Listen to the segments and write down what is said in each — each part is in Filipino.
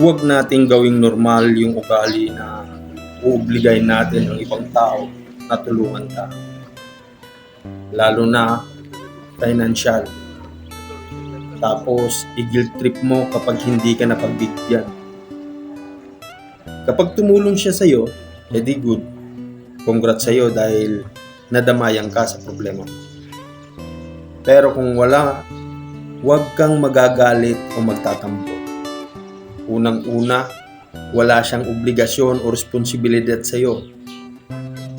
huwag nating gawing normal yung ugali na uobligayin natin ang ibang tao na tulungan ka. Lalo na financial. Tapos, i-guilt trip mo kapag hindi ka napagbigyan. Kapag tumulong siya sa'yo, edi good. Congrats sa'yo dahil nadamayan ka sa problema. Pero kung wala, huwag kang magagalit o magtatampo. Unang-una, wala siyang obligasyon o responsibilidad sa iyo.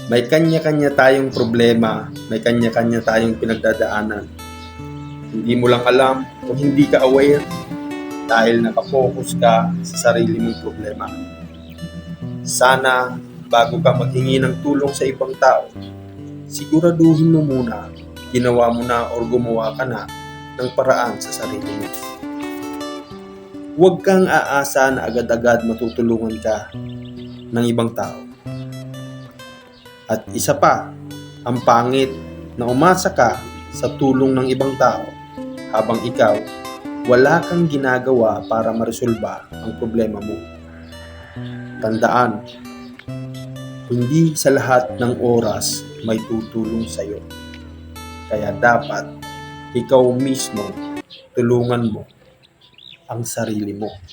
May kanya-kanya tayong problema, may kanya-kanya tayong pinagdadaanan. Hindi mo lang alam o hindi ka aware dahil nakafocus ka sa sarili mong problema. Sana bago ka maghingi ng tulong sa ibang tao, siguraduhin mo muna ginawa mo na or gumawa ka na ng paraan sa sarili mo. Huwag kang aasa na agad-agad matutulungan ka ng ibang tao. At isa pa, ang pangit na umasa ka sa tulong ng ibang tao habang ikaw wala kang ginagawa para maresolba ang problema mo. Tandaan, hindi sa lahat ng oras may tutulong sa iyo. Kaya dapat ikaw mismo tulungan mo ang sarili mo.